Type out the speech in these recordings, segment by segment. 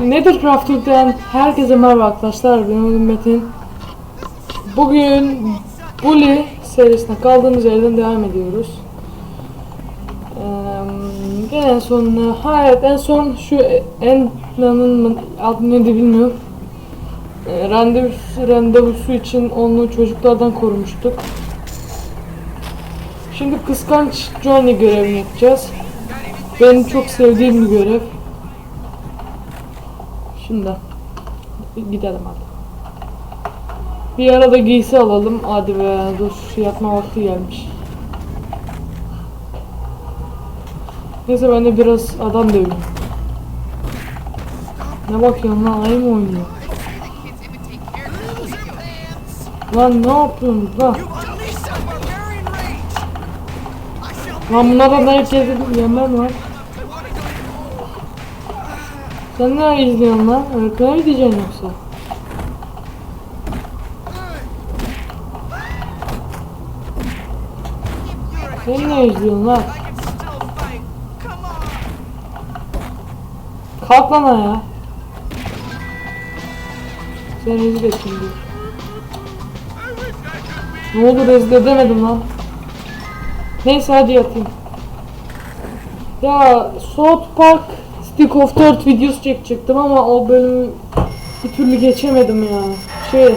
Nedir Crafting'den herkese merhaba arkadaşlar. Benim adım Metin. Bugün Bully serisine kaldığımız yerden devam ediyoruz. Ee, en son, ha evet en son şu Enna'nın adı neydi bilmiyorum. Ee, randevusu, randevusu için onu çocuklardan korumuştuk. Şimdi kıskanç Johnny görevini yapacağız. Benim çok sevdiğim bir görev. Şimdi gidelim hadi. Bir arada giysi alalım. Hadi be dur yatma vakti gelmiş. Neyse ben de biraz adam döveyim. Ne bakıyorsun lan ayı mı oynuyor? Lan ne yapıyorsun lan? Lan bunlardan herkese yemem var. Sen ne izliyorsun lan? Öğretmene mi diyeceksin yoksa? Sen ne izliyorsun lan? Kalk lan ayağa. Sen rezil ettin. Ne oldu rezil edemedim lan. Neyse hadi yatayım. Ya South Park Stick of 4 videosu çekecektim ama o bölümü bir türlü geçemedim ya. Şey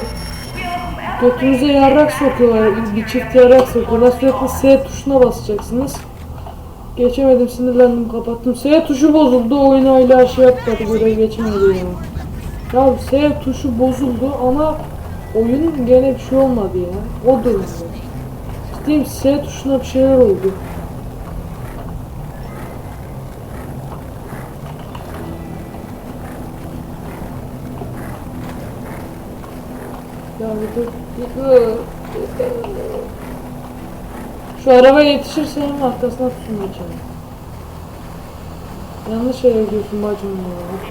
götünüze yarrak sokuyorlar. Bir çift yarrak sokuyorlar. Sürekli S tuşuna basacaksınız. Geçemedim sinirlendim kapattım. S tuşu bozuldu. Oyunu hala şey yapmadı. Görev geçemedi ya. Ya S tuşu bozuldu ama oyunun gene bir şey olmadı ya. O durumda. Ciddiyim S tuşuna bir şeyler oldu. Şu araba yetişirse hemen arkasına tutunmayacağım. Yanlış yere gidiyorsun bacım ya.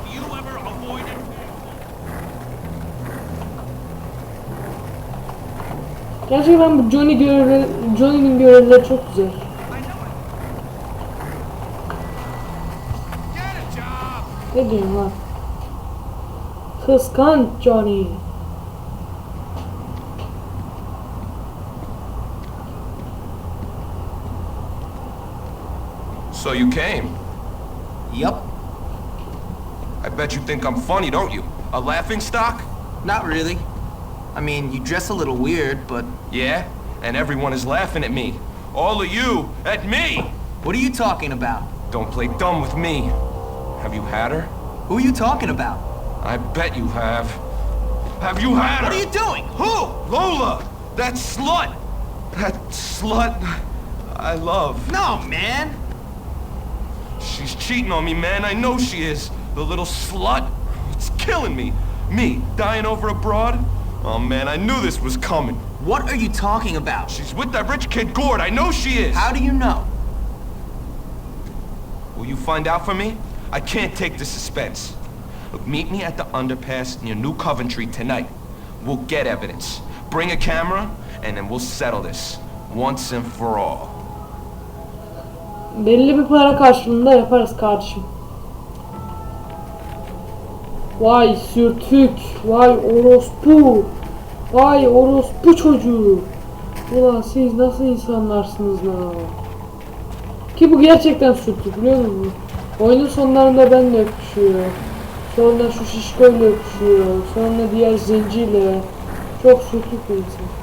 Gerçekten bu Johnny görevleri, Johnny'nin görevleri çok güzel. Ne diyorsun lan? Kıskanç Johnny. So you came. Yup. I bet you think I'm funny, don't you? A laughing stock? Not really. I mean, you dress a little weird, but Yeah? And everyone is laughing at me. All of you at me! what are you talking about? Don't play dumb with me. Have you had her? Who are you talking about? I bet you have. Have you had her? What are you doing? Who? Lola! That slut! That slut I love. No, man. She's cheating on me, man. I know she is. The little slut. It's killing me. Me, dying over a broad? Oh, man, I knew this was coming. What are you talking about? She's with that rich kid Gord. I know she is. How do you know? Will you find out for me? I can't take the suspense. Look, meet me at the underpass near New Coventry tonight. We'll get evidence. Bring a camera, and then we'll settle this. Once and for all. Belli bir para karşılığında yaparız kardeşim. Vay sürtük, vay orospu, vay orospu çocuğu. Ulan siz nasıl insanlarsınız lan? Ki bu gerçekten sürtük biliyor musun? Oyunun sonlarında benle öpüşüyor. Sonra şu şişkoyla öpüşüyor. Sonra diğer zenciyle. Çok sürtük bir insan.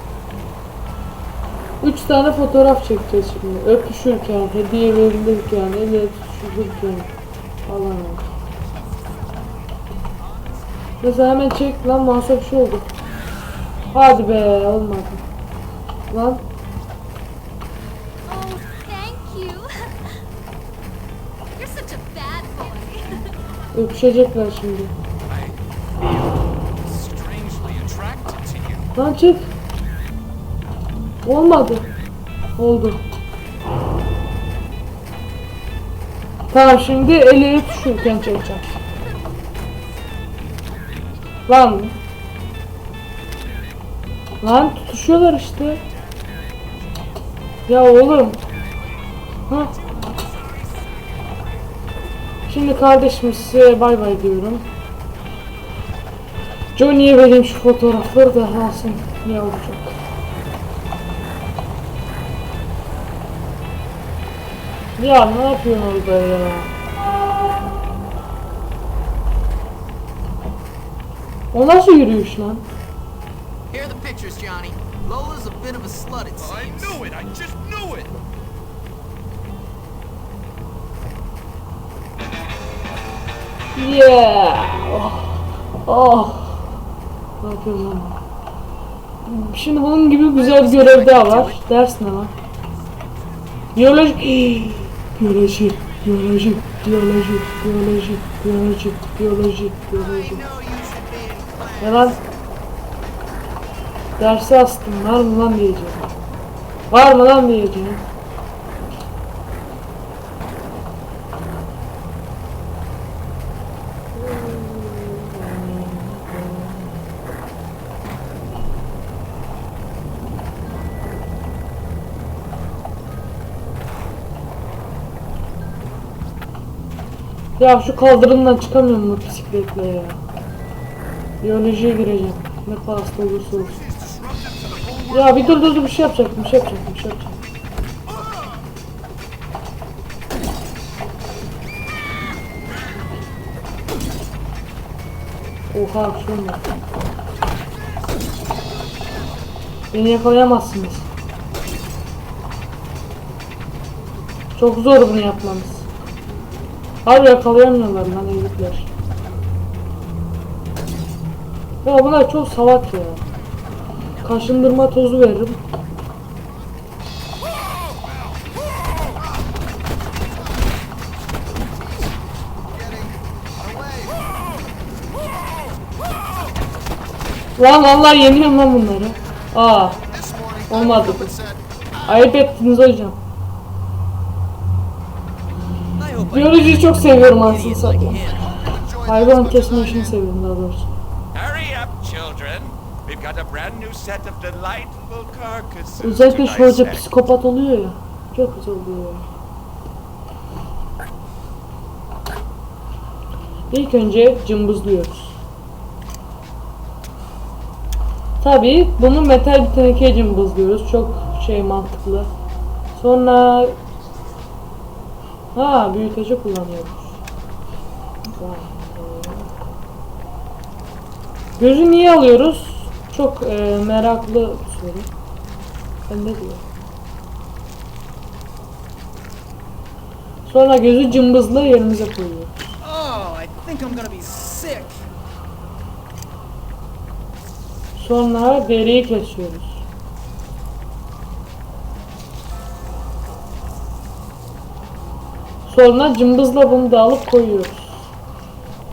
Üç tane fotoğraf çekeceğiz şimdi. Öpüşürken, hediye verilirken, el ele tutuşurken falan. Mesela hemen çek lan bir şey oldu. Hadi be olmadı. Lan Oh, thank you. You're such a bad boy. öpüşecekler şimdi. Strangely attracted to you. Lan çek. Olmadı. Oldu. Tamam şimdi el ele tutuşurken çekeceğim. Lan. Lan tutuşuyorlar işte. Ya oğlum. Ha. Şimdi kardeşim size bay bay diyorum. Johnny'ye vereyim şu fotoğrafları da alsın yavrucak. Ya ne yapıyorsun orada ya? O nasıl yürüyüş lan? Here are the pictures, Johnny. Lola's a bit of a slut, it I seems. knew it. I just knew it. Yeah. Oh. oh. Ne yapıyorum lan? Şimdi bunun gibi güzel bir görev daha var. Ders ne lan? Biyoloji. Biyoloji. Biyoloji. Biyoloji. Biyoloji. Biyoloji. Biyoloji. Biyoloji. Ne lan? Dersi astım. Var mı lan diyeceğim. Var mı lan diyeceğim. Ya şu kaldırımdan çıkamıyorum bu bisikletle ya. Biyolojiye gireceğim. Ne pahasına olursa olsun. Ya bir dur dur dur bir şey yapacaktım, bir şey yapacaktım, bir şey yapacaktım. Oha şey olmadı. Beni yakalayamazsınız. Çok zor bunu yapmanız. Abi yakalayamıyorlar lan herifler. Ya bunlar çok salak ya. Kaşındırma tozu veririm. Lan vallahi yeniyorum lan bunları. Aa. Olmadı. Ayıp ettiniz hocam. I hope I Biyolojiyi çok seviyorum aslında satayım. Hayvan kesme işini seviyorum daha doğrusu. Özellikle şu hoca psikopat oluyor ya. Çok güzel oluyor. İlk önce cımbızlıyoruz. Tabi bunu metal bir tenekeye cımbızlıyoruz. Çok şey mantıklı. Sonra ha büyüteci kullanıyoruz. Gözü niye alıyoruz? Çok e, meraklı soru. Ben ne diyor? Sonra gözü cımbızla yerimize koyuyor. Oh, I think I'm gonna be sick. Sonra deriyi kesiyoruz. Sonra cımbızla bunu da alıp koyuyoruz.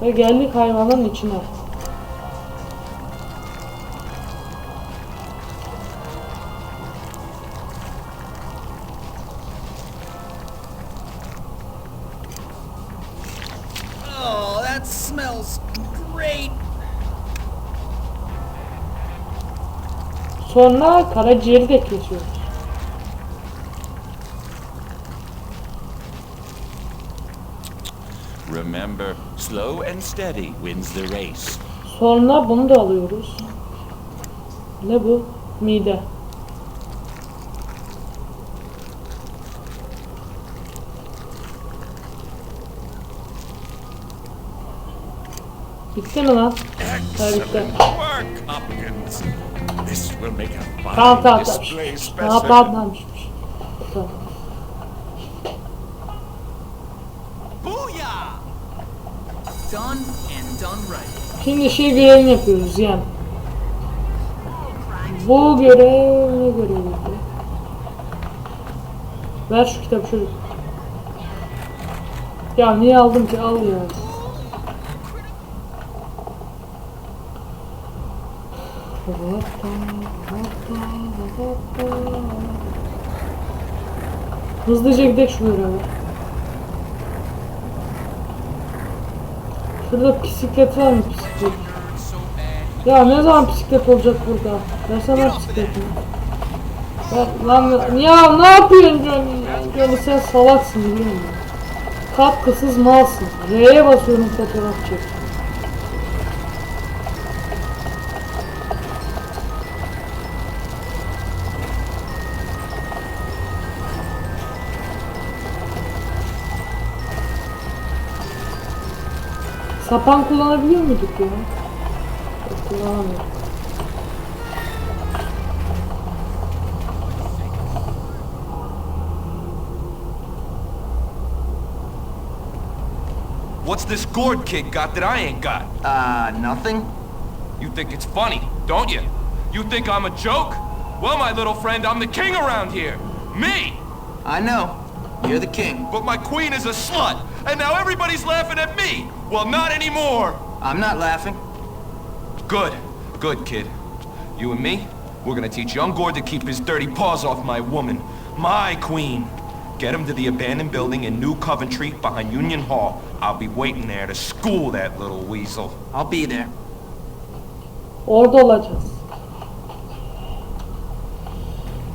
Ve geldik hayvanın içine. Oh, that smells great. Sonra karaciğeri de kesiyoruz. Remember, slow and steady wins the race. Sonra bunu da alıyoruz. Ne bu? Mide. Bitti mi lan? Ha bitti. Work, Hopkins. This will make a fine Tamam tamam tamam. display Şşş, specimen. Tamam tamam tamam. şşş, şşş. Tamam. Booyah! Done and done right. Şimdi şey görevini yapıyoruz yani. Bu görev ne göreviydi? Ver şu kitabı çocuk. Ya niye aldım ki al ya. Hızlıca gidelim şu. Şurada bisiklet var mı bisiklet? Ya ne zaman bisiklet olacak burada? Versene bisikletini. Ya, lan ya ne yapıyorsun Johnny? Johnny sen salaksın biliyor musun? Katkısız malsın. R'ye basıyorum fotoğraf çek. Sapan kullanabiliyor muyduk ya? Yok, Kullanamıyorum. What's this gourd kid got that I ain't got? Uh, nothing? You think it's funny, don't you? You think I'm a joke? Well, my little friend, I'm the king around here. Me! I know. You're the king. But my queen is a slut, and now everybody's laughing at me. Well, not anymore. I'm not laughing. Good, good kid. You and me, we're gonna teach young Gord to keep his dirty paws off my woman, my queen. Get him to the abandoned building in New Coventry behind Union Hall. I'll be waiting there to school that little weasel. I'll be there. Orada olacağız.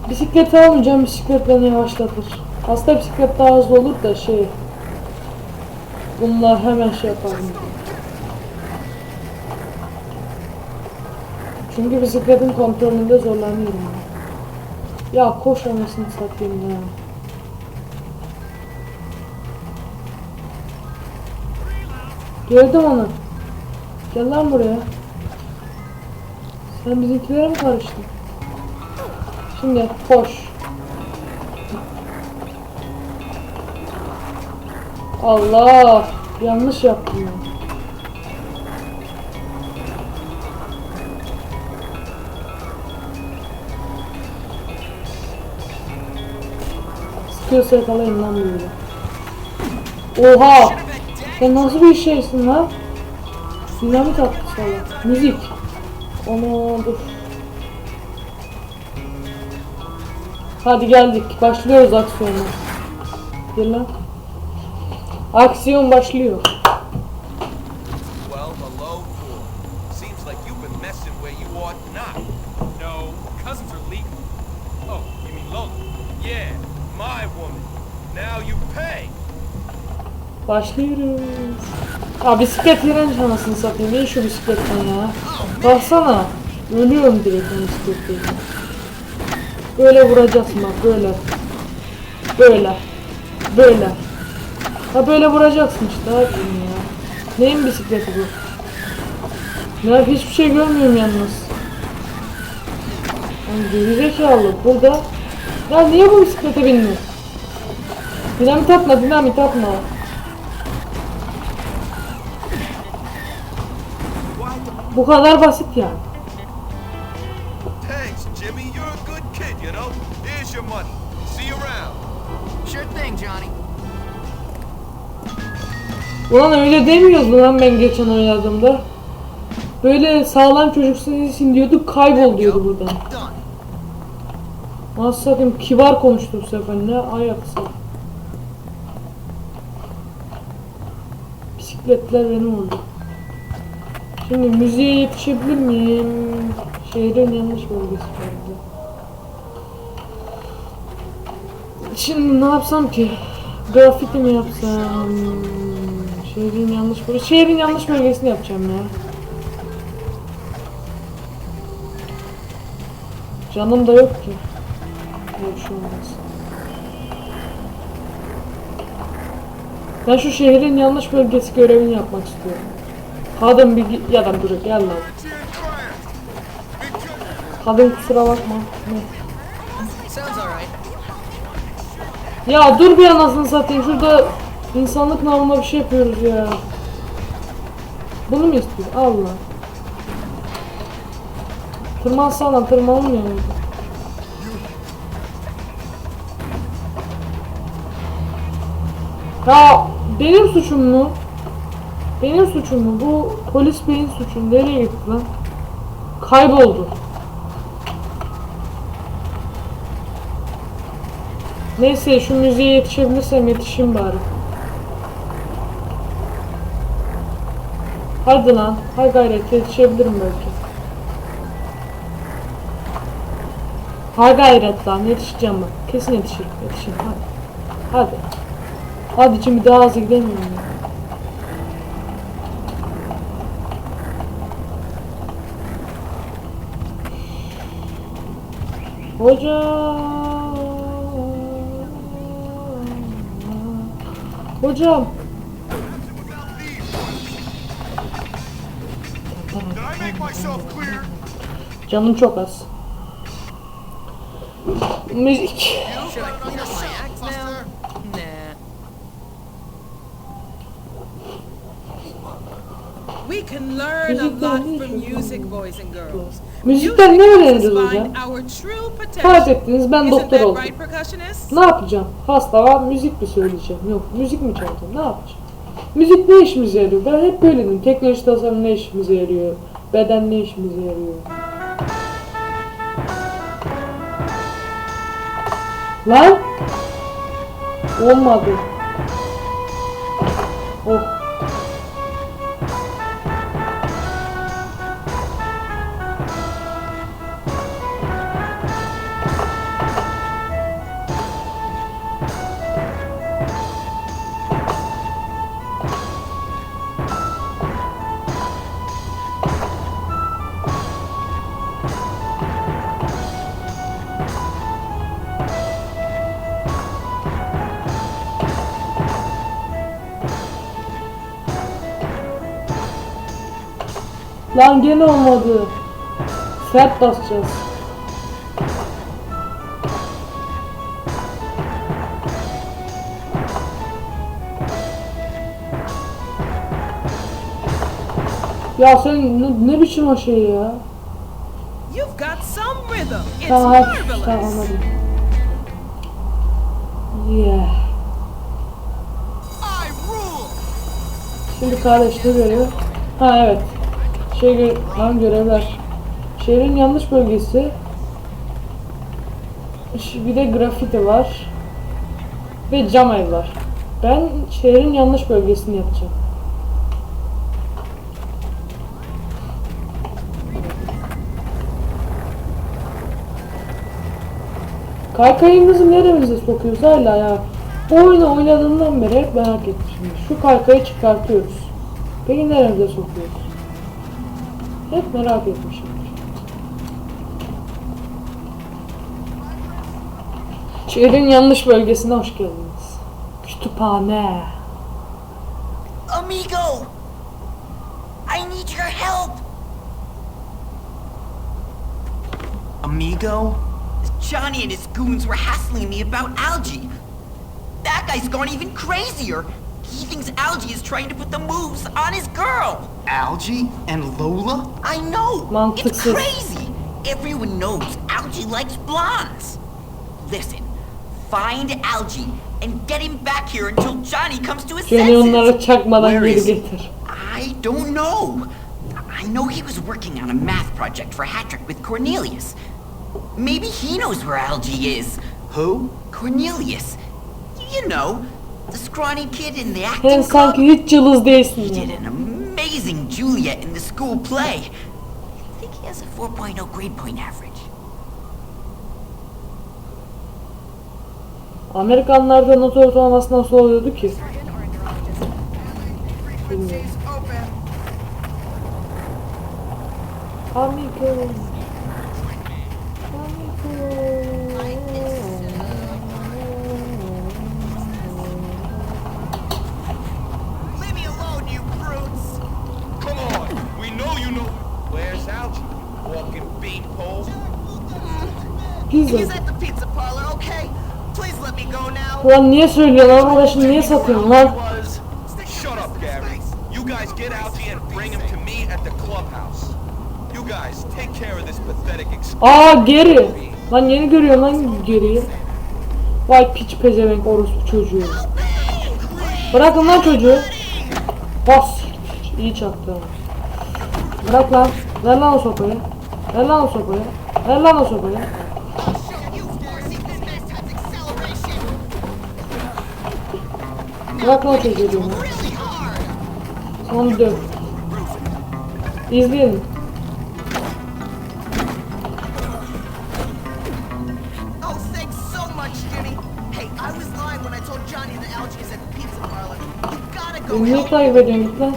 Bisikleti almayacağım, bisiklet beni yavaşlatır. Aslında bisiklet daha hızlı olur da şey... Bununla hemen şey yaparım. Çünkü bisikletin kontrolünde zorlanıyorum. Ya koş anasını satayım ya. Gördüm onu. Gel lan buraya. Sen bizimkilere mi karıştın? Şimdi koş. Allah! Yanlış yaptım ya. Sıkıyorsa yakalayın lan böyle. Oha! Sen nasıl bir şeysin lan? Dinamit attı sana. Müzik. Onu dur. Hadi geldik. Başlıyoruz aksiyona. Gel lan. Aksiyon başlıyor. Well, hello, fool. Seems like you've been messing where you ought not. No, cousins are legal. Oh, you mean Lola? Yeah, my woman. Now you pay. Başlıyoruz. Aa bisiklet iğrenç anasını satayım. İyi şu bisikletten ya. Baksana. Ölüyorum direkt ben bisikletle. Böyle vuracaksın bak böyle. Böyle. Böyle. Ha böyle vuracaksın işte abi ya. Neyin bisikleti bu? Ya hiçbir şey görmüyorum yalnız. Yani gerizekalı burada. Ya niye bu bisiklete bindin? Dinamit atma dinamit atma. Bu kadar basit yani. Ulan öyle demiyordu lan ben geçen oynadığımda. Böyle sağlam çocuk için diyordu kaybol diyordu buradan. Satayım kibar konuştu bu sefer ne ayaksa. Bisikletler benim oldu. Şimdi müziğe yetişebilir miyim? Şehrin yanlış bölgesi geldi. Şimdi ne yapsam ki? Grafiti mi yapsam? Şehrin yanlış bölgesi. Şehrin yanlış bölgesini yapacağım ya. Canım da yok ki. Bir şey olmaz. Ben şu şehrin yanlış bölgesi görevini yapmak istiyorum. Kadın bir ya da dur gel lan. Kadın kusura bakma. Ne? Ya dur bir anasını satayım şurada insanlık namına bir şey yapıyoruz ya. Bunu mu istiyor? Allah. Tırmansana tırmanmıyor? Ya benim suçum mu? Benim suçum mu? Bu polis beyin suçu. Nereye gitti lan? Kayboldu. Neyse şu müziğe yetişebilirsem yetişeyim bari. Hadi lan. Hay gayret yetişebilirim belki. Hay gayret lan yetişeceğim bak. Kesin yetişirim. Yetişirim hadi. Hadi. Hadi şimdi daha hızlı gidemiyorum ya. Hocam. Hocam. Canım çok az. Müzik. We can learn a lot from music, boys and girls. Müzikten ne öğreniriz hocam? Fark ettiniz ben doktor oldum. Ne yapacağım? Hasta var müzik mi söyleyeceğim? Yok müzik mi çalacağım? Ne yapacağım? Müzik ne işimize yarıyor? Ben hep böyle dedim. Teknoloji tasarım ne işimize yarıyor? Beden ne işimize yarıyor? Lan! Olmadı. Lan gene olmadı. Sert basacağız. Ya sen ne, ne biçim o şey ya? You've got some rhythm. It's marvelous. Yeah. I rule! Şimdi kardeşleri görüyor. Ha evet. Gö lan görevler. Şehrin yanlış bölgesi. Bir de grafiti var. Ve cam ev var. Ben şehrin yanlış bölgesini yapacağım. Kaykayımızı neremize sokuyoruz hala ya. Bu oyunu oynadığımdan beri hep merak etmişim. Şu kaykayı çıkartıyoruz. Peki neremize sokuyoruz? Hep merak etmişim. Şehrin yanlış bölgesine hoş geldiniz. Kütüphane. Amigo! I need your help! Amigo? Johnny and his goons were hassling me about Algie. That guy's gone even crazier. He thinks Algie is trying to put the moves on his girl. Algie and Lola? I know! It's Mantıksız. crazy! Everyone knows Algie likes blondes. Listen, find Algie and get him back here until Johnny comes to his Seni senses. onlara çakmadan Where geri is he? getir. I don't know. I know he was working on a math project for Hattrick with Cornelius. Maybe he knows where Algie is. Who? Cornelius. You know, the scrawny kid in the Sen acting club. sanki hiç cılız değilsin He did an amazing Juliet in the school play. I think he has a 4.0 grade point average. Amerikanlarda not ortalaması nasıl oluyordu ki? Bilmiyorum. Clubhouse. You guys take care of this pathetic excuse. Aa geri. Lan yeni görüyorum lan geriyi. Vay piç pezevenk orospu çocuğu. Bırakın lan çocuğu. Bas. İyi çaktı. Bırak lan. Ver lan o sopayı. Ver lan o sopayı. Ver lan o sopayı. Pizza parlor. You gotta go Beni niye git lan?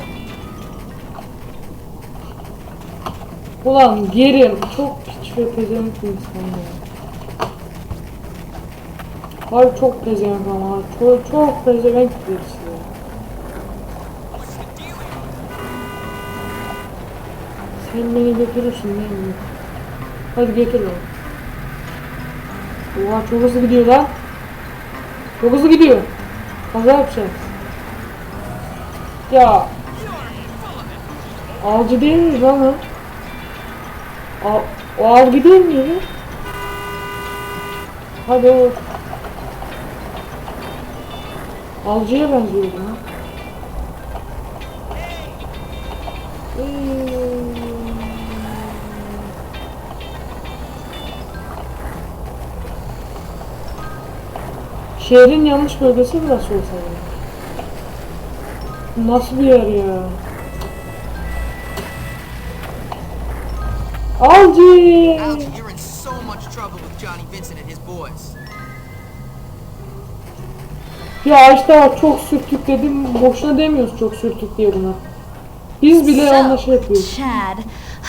Ulan gerim çok piç ve pezevenk bir Harbi çok pezevenk ama çok çok pezevenk birisi. Sen beni götürürsün değil mi? Hadi götür lan. Oha çok hızlı gidiyor lan. Çok hızlı gidiyor. Kaza yapacağız. Ya. Avcı değil mi lan o? O avcı değil miydi? Hadi o. Avcıya benziyor lan. Şehrin yanlış bölgesi burası olsa gerek. Nasıl bir yer ya? Alci! Algie, you're in so much trouble with Johnny Vincent and his boys. Ya işte bak çok sürtük dedim. Boşuna demiyoruz çok sürtük diye buna. Biz bile onunla şey yapıyoruz. Chad,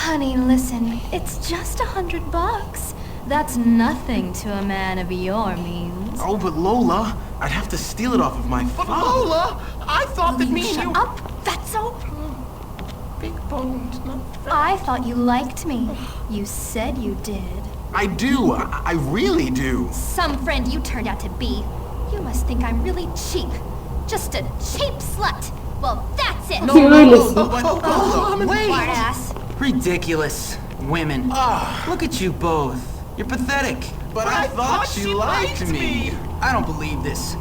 honey, listen. It's just a hundred bucks. That's nothing to a man of your means. Oh, but Lola, I'd have to steal it off of my But father. Lola, I thought that Will me you and shut you... up, fatso? Big bones, not fat. I thought you liked me. You said you did. I do. I, I really do. Some friend you turned out to be. You must think I'm really cheap. Just a cheap slut. Well, that's it. Ki öylesin. But Lola, wait! Ass. Ridiculous. Women. Ah. Look at you both. You're pathetic. But, I, thought, she liked me. I don't believe this.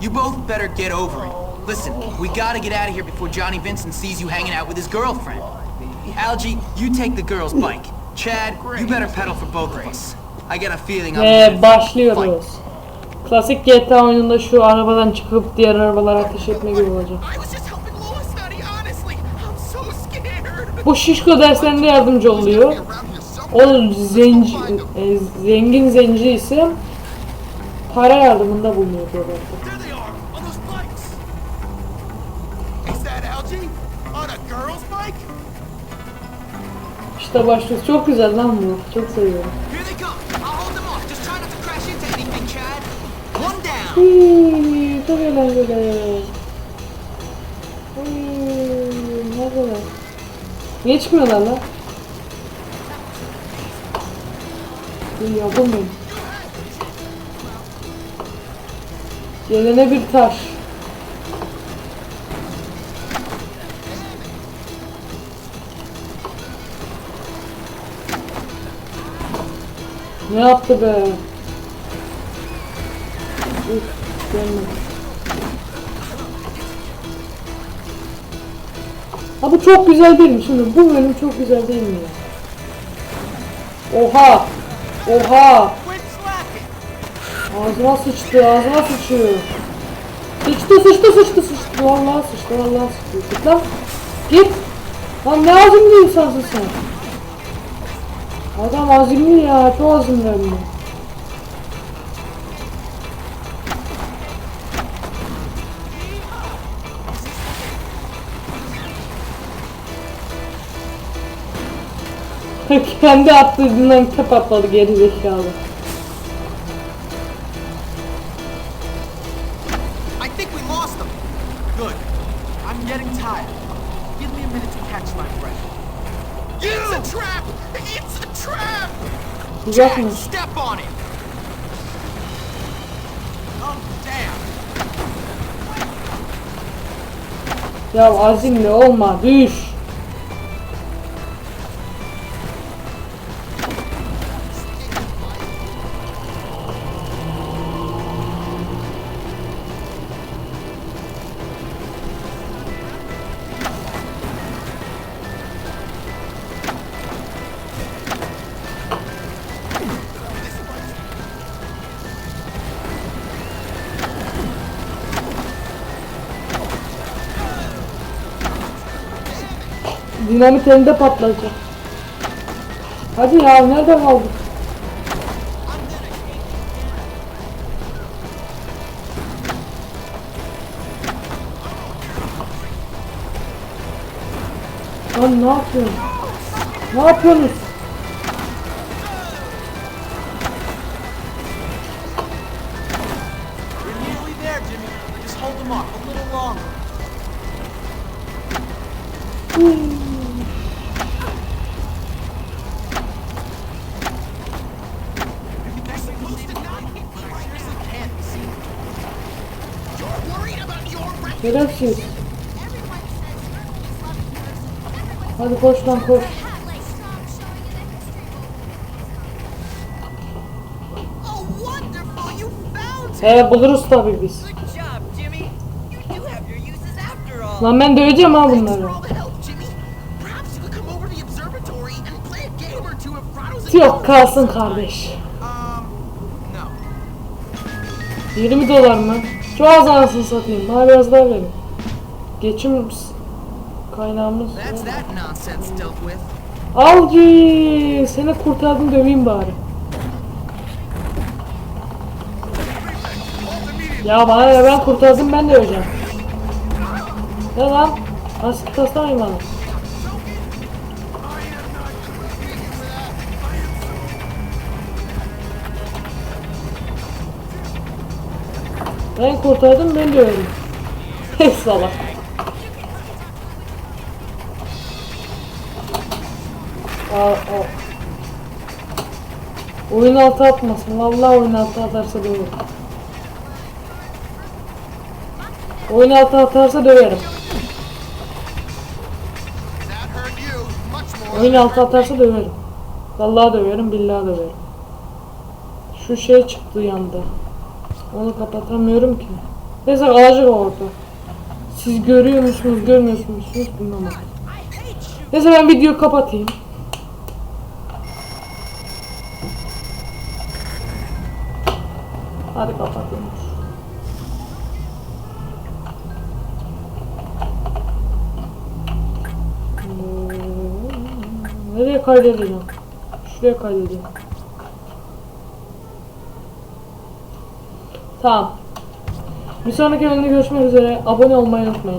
You both better get over it. Listen, we gotta get out of here before Johnny Vincent sees you hanging out with his girlfriend. Algie, you take the girl's bike. Chad, you better pedal for both of us. I get a feeling I'm eh, Ve başlıyoruz. Klasik GTA oyununda şu arabadan çıkıp diğer arabalara ateş etme gibi olacak. Bu şişko derslerinde yardımcı oluyor. O zenci, e, zengin zenci ise para yardımında bulunuyor diyorlar. There they are, on those bikes. Is that Algie? On a girl's bike? İşte başlıyoruz. Çok güzel lan bu. Çok seviyorum. Here they come. I'll hold them off. Just try not to crash into anything, Chad. Hıı, çok eğlenceli. Hıı, ne kadar. Niye çıkmıyorlar lan? İyi yavrum benim. Gelene bir taş. Ne yaptı be? Üf. Ha bu çok güzel değil mi? Şimdi bu bölüm çok güzel değil mi? Oha! Oha! Ağzıma sıçtı, ağzıma sıçıyor. Sıçtı, sıçtı, sıçtı, sıçtı. Vallahi sıçtı, vallahi sıçtı. Git lan. Git. Lan ne azimli insansın sen. Adam azimli ya, çok azimli Kendi attığından tep atladı geri zekalı. I think we lost them. Good. I'm getting tired. Give me a minute to catch my breath. It's a trap! It's a trap! Mı? Step on it. Oh, damn. Ya azimli olma, düş. Dinamit elinde patlayacak. Hadi ya nerede kaldık? Lan ne yapıyorsun? Ne yapıyorsunuz? The observatory and play a game or two if Prado's in Yok kalsın kardeş. Um, no. 20 dolar mı? Çok az anasını satayım. Bana biraz daha verin. Geçim kaynağımız. Alci seni kurtardım döveyim bari. Ya bana ne ben kurtardım ben de öleceğim. Ne lan? Nasıl taslamayın bana. Ben kurtardım ben de öldüm. Salak. Aa. Oyun altı atmasın. Vallahi oyun altı atarsa döverim. Oyun altı atarsa döverim. Oyun altı atarsa döverim. Vallahi döverim, billahi döverim. Şu şey çıktı yanda. Onu kapatamıyorum ki. Neyse kalacak orada. Siz görüyor musunuz, görmüyor musunuz artık. Neyse ben videoyu kapatayım. Hadi kapatayım. Hmm, Nereye kaydedeceğim? Şuraya kaydedeceğim. Tamam. Bir sonraki bölümde görüşmek üzere. Abone olmayı unutmayın.